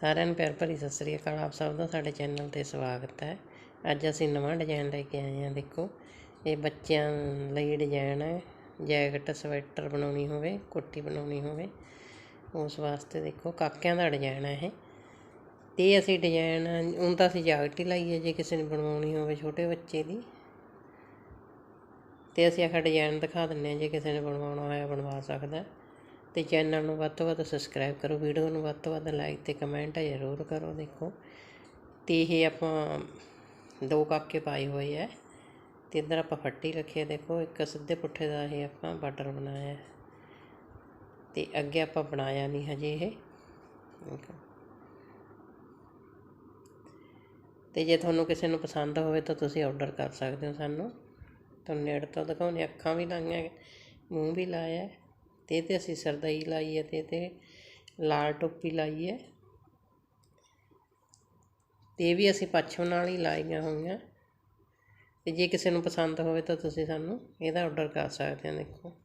ਸਾਰਿਆਂ ਨੂੰ ਪਿਆਰ ਭਰੀ ਸਤਿ ਸ੍ਰੀ ਅਕਾਲ। ਆਪ ਸਭ ਦਾ ਸਾਡੇ ਚੈਨਲ ਤੇ ਸਵਾਗਤ ਹੈ। ਅੱਜ ਅਸੀਂ ਨਵਾਂ ਡਿਜ਼ਾਈਨ ਲੈ ਕੇ ਆਏ ਹਾਂ, ਦੇਖੋ। ਇਹ ਬੱਚਿਆਂ ਲਈ ਡਿਜ਼ਾਈਨ ਹੈ। ਜੈਕਟ, ਸਵੈਟਰ ਬਣਾਉਣੀ ਹੋਵੇ, ਕੋਟੀ ਬਣਾਉਣੀ ਹੋਵੇ, ਉਸ ਵਾਸਤੇ ਦੇਖੋ ਕਾਕਿਆਂ ਦਾ ਡਿਜ਼ਾਈਨ ਹੈ ਇਹ। ਤੇ ਅਸੀਂ ਡਿਜ਼ਾਈਨ ਹੁਣ ਤਾਂ ਅਸੀਂ ਜਾਕਟ ਹੀ ਲਾਈ ਹੈ ਜੇ ਕਿਸੇ ਨੇ ਬਣਵਾਉਣੀ ਹੋਵੇ ਛੋਟੇ ਬੱਚੇ ਦੀ। ਤੇ ਅਸੀਂ ਆਖਾ ਡਿਜ਼ਾਈਨ ਦਿਖਾ ਦਿੰਨੇ ਆ ਜੇ ਕਿਸੇ ਨੇ ਬਣਵਾਉਣਾ ਹੋਇਆ ਬਣਵਾ ਸਕਦਾ। ਅਤੇ ਚੈਨਲ ਨੂੰ ਵੱਧ ਤੋਂ ਵੱਧ ਸਬਸਕ੍ਰਾਈਬ ਕਰੋ ਵੀਡੀਓ ਨੂੰ ਵੱਧ ਤੋਂ ਵੱਧ ਲਾਈਕ ਅਤੇ ਕਮੈਂਟ ਜ਼ਰੂਰ ਕਰੋ, ਦੇਖੋ। ਅਤੇ ਇਹ ਆਪਾਂ ਦੋ ਕਾਕੇ ਪਾਏ ਹੋਏ ਹੈ ਅਤੇ ਇੱਧਰ ਆਪਾਂ ਫੱਟੀ ਰੱਖੀ ਹੈ ਦੇਖੋ, ਇੱਕ ਸਿੱਧੇ ਪੁੱਠੇ ਦਾ ਇਹ ਆਪਾਂ ਬਾਰਡਰ ਬਣਾਇਆ। ਅਤੇ ਅੱਗੇ ਆਪਾਂ ਬਣਾਇਆ ਨਹੀਂ ਹਜੇ ਇਹ। ਦੇਖੋ ਤੇ ਜੇ ਤੁਹਾਨੂੰ ਕਿਸੇ ਨੂੰ ਪਸੰਦ ਹੋਵੇ ਤਾਂ ਤੁਸੀਂ ਆਰਡਰ ਕਰ ਸਕਦੇ ਹੋ ਸਾਨੂੰ। ਤੁਹਾਨੂੰ ਨੇੜ ਤੋਂ ਦਿਖਾਉਣੇ ਅੱਖਾਂ ਵੀ ਲਾਈਆਂ, ਮੂੰਹ ਵੀ ਲਾਇਆ। ਤੇ ਇਹ 'ਤੇ ਅਸੀਂ ਸਰਦਈ ਲਾਈ ਹੈ ਤੇ ਇਹ 'ਤੇ ਲਾਲ ਟੋਪੀ ਲਾਈ ਹੈ। ਤੇ ਇਹ ਵੀ ਅਸੀਂ ਪੱਛਮ ਨਾਲ ਹੀ ਲਾਈਆਂ ਹੋਈਆਂ। ਤੇ ਜੇ ਕਿਸੇ ਨੂੰ ਪਸੰਦ ਹੋਵੇ ਤਾਂ ਤੁਸੀਂ ਸਾਨੂੰ ਇਹਦਾ ਆਰਡਰ ਕਰ ਸਕਦੇ ਹੋ ਦੇਖੋ।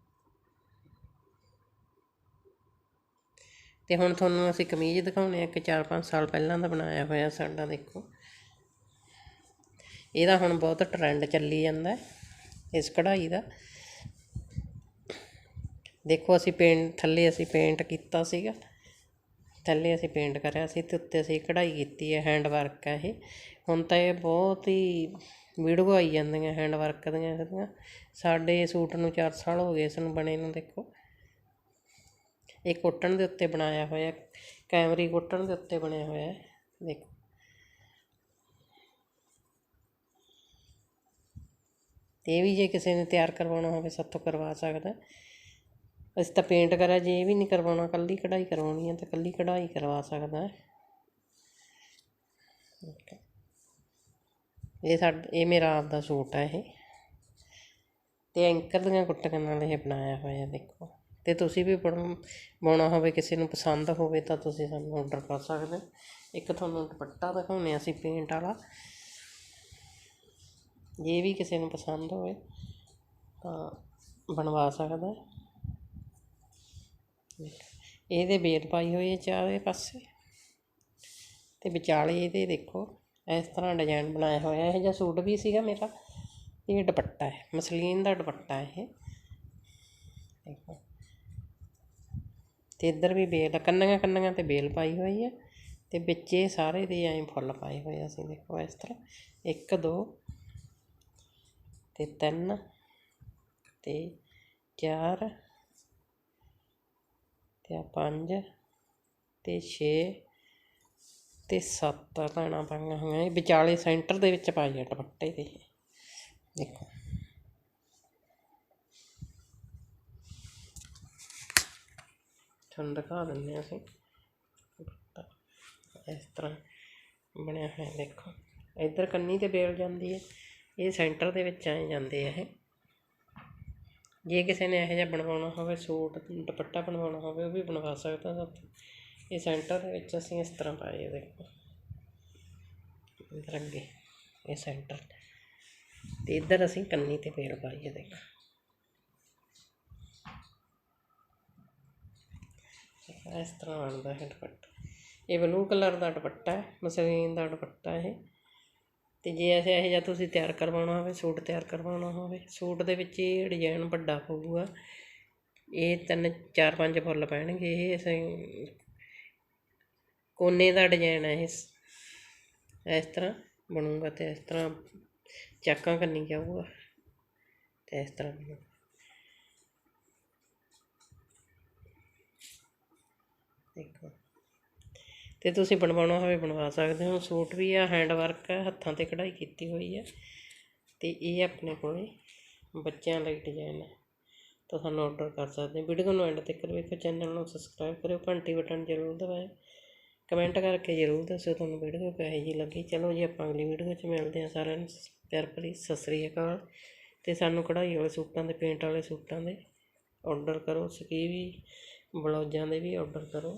ਤੇ ਹੁਣ ਤੁਹਾਨੂੰ ਅਸੀਂ ਕਮੀਜ਼ ਦਿਖਾਉਣੇ ਆ ਕਿ 4-5 ਸਾਲ ਪਹਿਲਾਂ ਦਾ ਬਣਾਇਆ ਹੋਇਆ ਸਾਡਾ ਦੇਖੋ। ਇਹਦਾ ਹੁਣ ਬਹੁਤ ਟ੍ਰੈਂਡ ਚੱਲੀ ਜਾਂਦਾ ਇਸ ਕਢਾਈ ਦਾ। ਦੇਖੋ ਅਸੀਂ ਪੇਂਟ ਥੱਲੇ ਅਸੀਂ ਪੇਂਟ ਕੀਤਾ ਸੀਗਾ। ਥੱਲੇ ਅਸੀਂ ਪੇਂਟ ਕਰਿਆ ਸੀ ਅਤੇ ਉੱਤੇ ਅਸੀਂ ਕਢਾਈ ਕੀਤੀ ਹੈ ਹੈਂਡ ਵਰਕ ਹੈ ਇਹ। ਹੁਣ ਤਾਂ ਇਹ ਬਹੁਤ ਹੀ ਵੀਡੀਓ ਆਈ ਜਾਂਦੀਆਂ ਹੈਂਡ ਵਰਕ ਦੀਆਂ ਇਹਦੀਆਂ। ਸਾਡੇ ਸੂਟ ਨੂੰ 4 ਸਾਲ ਹੋ ਗਏ ਇਸ ਨੂੰ ਬਣੇ ਨੂੰ, ਦੇਖੋ। ਇਹ ਕੋਟਨ ਦੇ ਉੱਤੇ ਬਣਾਇਆ ਹੋਇਆ, ਕੈਮਰੀ ਕੋਟਨ ਦੇ ਉੱਤੇ ਬਣਿਆ ਹੋਇਆ ਹੈ, ਦੇਖੋ। ਤੇ ਇਹ ਵੀ ਜੇ ਕਿਸੇ ਨੇ ਤਿਆਰ ਕਰਵਾਉਣਾ ਹੋਵੇ ਸਾਤੋਂ ਕਰਵਾ ਸਕਦਾ। ਅਸੀਂ ਤਾਂ ਪੇਂਟ ਕਰਿਆ, ਜੇ ਇਹ ਵੀ ਨਹੀਂ ਕਰਵਾਉਣਾ ਇਕੱਲੀ ਕਢਾਈ ਕਰਵਾਉਣੀ ਹੈ ਤਾਂ ਇਕੱਲੀ ਕਢਾਈ ਕਰਵਾ ਸਕਦਾ ਇਹ ਸਾਡ, ਇਹ ਮੇਰਾ ਆਪ ਦਾ ਸੂਟ ਹੈ ਇਹ। ਅਤੇ ਐਂਕਰ ਦੀਆਂ ਕੁੱਟੀਆਂ ਨਾਲ ਇਹ ਬਣਾਇਆ ਹੋਇਆ ਦੇਖੋ। ਅਤੇ ਤੁਸੀਂ ਵੀ ਬਣਾਉਣਾ ਹੋਵੇ, ਕਿਸੇ ਨੂੰ ਪਸੰਦ ਹੋਵੇ ਤਾਂ ਤੁਸੀਂ ਸਾਨੂੰ ਆਰਡਰ ਕਰ ਸਕਦੇ ਇੱਕ ਤੁਹਾਨੂੰ ਦੁਪੱਟਾ ਦਿਖਾਉਂਦੇ ਅਸੀਂ ਪੇਂਟ ਵਾਲਾ। ਜੇ ਵੀ ਕਿਸੇ ਨੂੰ ਪਸੰਦ ਹੋਵੇ ਤਾਂ ਬਣਵਾ ਸਕਦਾ ਇਹਦੇ ਬੇਲ ਪਾਈ ਹੋਈ ਹੈ ਚਾਰੇ ਪਾਸੇ। ਅਤੇ ਵਿਚਾਲੇ ਇਹਦੇ ਦੇਖੋ, ਇਸ ਤਰ੍ਹਾਂ ਡਿਜ਼ਾਇਨ ਬਣਾਇਆ ਹੋਇਆ ਇਹੋ ਜਿਹਾ ਸੂਟ ਵੀ ਸੀਗਾ ਮੇਰਾ। ਇਹ ਦੁਪੱਟਾ ਹੈ, ਮਸਲੀਨ ਦਾ ਦੁਪੱਟਾ ਇਹ। ਦੇਖੋ। ਤੇ ਇੱਧਰ ਵੀ ਬੇਲ, ਕੰਨੀਆਂ ਕੰਨੀਆਂ ਤੇ ਵੇਲ ਪਾਈ ਹੋਈ ਹੈ। ਅਤੇ ਵਿੱਚ ਇਹ ਸਾਰੇ ਦੇ ਐਂ ਫੁੱਲ ਪਾਏ ਹੋਏ ਅਸੀਂ ਦੇਖੋ ਇਸ ਤਰ੍ਹਾਂ। ਇੱਕ, ਦੋ ਅਤੇ ਤਿੰਨ ਅਤੇ ਚਾਰ ਤੇ ਆ ਪੰਜ ਤੇ 6 ਤੇ 7 ਲਾਣਾ ਪਾਈਆਂ ਹੋਈਆਂ। ਇਹ ਵਿਚਾਲੇ ਸੈਂਟਰ ਦੇ ਵਿੱਚ ਪਾਈ ਹੈ ਦੁਪੱਟੇ ਦੇ ਦੇਖੋ। ਤੁਹਾਨੂੰ ਦਿਖਾ ਦਿੰਦੇ ਹਾਂ ਅਸੀਂ। ਇਸ ਤਰ੍ਹਾਂ ਬਣਿਆ ਹੋਇਆ, ਦੇਖੋ। ਇੱਧਰ ਕੰਨੀ ਤੇ ਬੇਲ ਜਾਂਦੀ ਹੈ। ਇਹ ਸੈਂਟਰ ਦੇ ਵਿੱਚ ਆਏ ਜਾਂਦੇ ਆ ਇਹ। ਜੇ ਕਿਸੇ ਨੇ ਇਹੋ ਜਿਹਾ ਬਣਵਾਉਣਾ ਹੋਵੇ, ਸੂਟ, ਦੁਪੱਟਾ ਬਣਵਾਉਣਾ ਹੋਵੇ, ਉਹ ਵੀ ਬਣਵਾ ਸਕਦਾ ਸਾਥੋਂ ਇਹ ਸੈਂਟਰ ਦੇ ਵਿੱਚ ਅਸੀਂ ਇਸ ਤਰ੍ਹਾਂ ਪਾਏ ਦੇਖੋ। ਇੱਧਰ ਅੱਗੇ, ਇਹ ਸੈਂਟਰ। ਤੇ ਇੱਧਰ ਅਸੀਂ ਕੰਨੀ ਤੇ ਪੇੜ ਪਾਈਏ, ਦੇਖੋ। ਇਸ ਤਰ੍ਹਾਂ ਬਣਦਾ ਹੈ ਦੁਪੱਟਾ। ਇਹ ਬਲੂ ਕਲਰ ਦਾ ਦੁਪੱਟਾ ਹੈ, ਮਸਲੀਨ ਦਾ ਦੁਪੱਟਾ ਇਹ। ਅਤੇ ਜੇ ਅਸੀਂ ਇਹੋ ਜਿਹਾ ਤੁਸੀਂ ਤਿਆਰ ਕਰਵਾਉਣਾ ਹੋਵੇ, ਸੂਟ ਤਿਆਰ ਕਰਵਾਉਣਾ ਹੋਵੇ, ਸੂਟ ਦੇ ਵਿੱਚ ਇਹ ਡਿਜ਼ਾਇਨ ਵੱਡਾ ਹੋਊਗਾ। ਇਹ ਤਿੰਨ, ਚਾਰ, ਪੰਜ ਫੁੱਲ ਪੈਣਗੇ ਇਹ, ਅਸੀਂ ਕੋਨੇ ਦਾ ਡਿਜ਼ਾਇਨ ਹੈ ਇਸ ਇਸ ਤਰ੍ਹਾਂ ਬਣੂਗਾ ਅਤੇ ਇਸ ਤਰ੍ਹਾਂ ਚਾਕਾਂ ਕਰਨੀ ਜਾਊਗਾ ਅਤੇ ਇਸ ਤਰ੍ਹਾਂ ਬਣੂਗਾ। ਦੇਖੋ। ਅਤੇ ਤੁਸੀਂ ਬਣਵਾਉਣਾ ਹੋਵੇ ਬਣਵਾ ਸਕਦੇ ਹੋ। ਸੂਟ ਵੀ ਆ ਹੈਂਡ ਵਰਕ ਹੈ ਹੱਥਾਂ ਤੇ ਕਢਾਈ ਕੀਤੀ ਹੋਈ ਆ। ਅਤੇ ਇਹ ਆਪਣੇ ਕੋਲ ਬੱਚਿਆਂ ਲਈ ਡਿਜ਼ਾਇਨ ਹੈ ਤਾਂ ਸਾਨੂੰ ਆਰਡਰ ਕਰ ਸਕਦੇ ਵੀਡੀਓ ਨੂੰ ਐਂਡ ਤੱਕ ਵੇਖੋ ਚੈਨਲ ਨੂੰ ਸਬਸਕ੍ਰਾਈਬ ਕਰਿਓ। ਘੰਟੀ ਬਟਨ ਜ਼ਰੂਰ ਦਬਾਇਓ। ਕਮੈਂਟ ਕਰਕੇ ਜ਼ਰੂਰ ਦੱਸਿਓ ਤੁਹਾਨੂੰ ਵੀਡੀਓ ਕਿਹੋ ਜਿਹੀ ਲੱਗੀ। ਚਲੋ ਜੀ, ਆਪਾਂ ਅਗਲੀ ਵੀਡੀਓ 'ਚ ਮਿਲਦੇ ਹਾਂ। ਸਾਰਿਆਂ ਨੂੰ ਪਿਆਰ ਭਰੀ ਸਤਿ ਸ੍ਰੀ ਅਕਾਲ। ਅਤੇ ਸਾਨੂੰ ਕਢਾਈ ਵਾਲੇ ਸੂਟਾਂ ਦੇ ਪੇਂਟ ਵਾਲੇ ਸੂਟਾਂ ਦੇ ਆਰਡਰ ਕਰੋ। ਸਕੀ ਵੀ ਬਲਾਉਜ਼ਾਂ ਦੇ ਵੀ ਆਰਡਰ ਕਰੋ।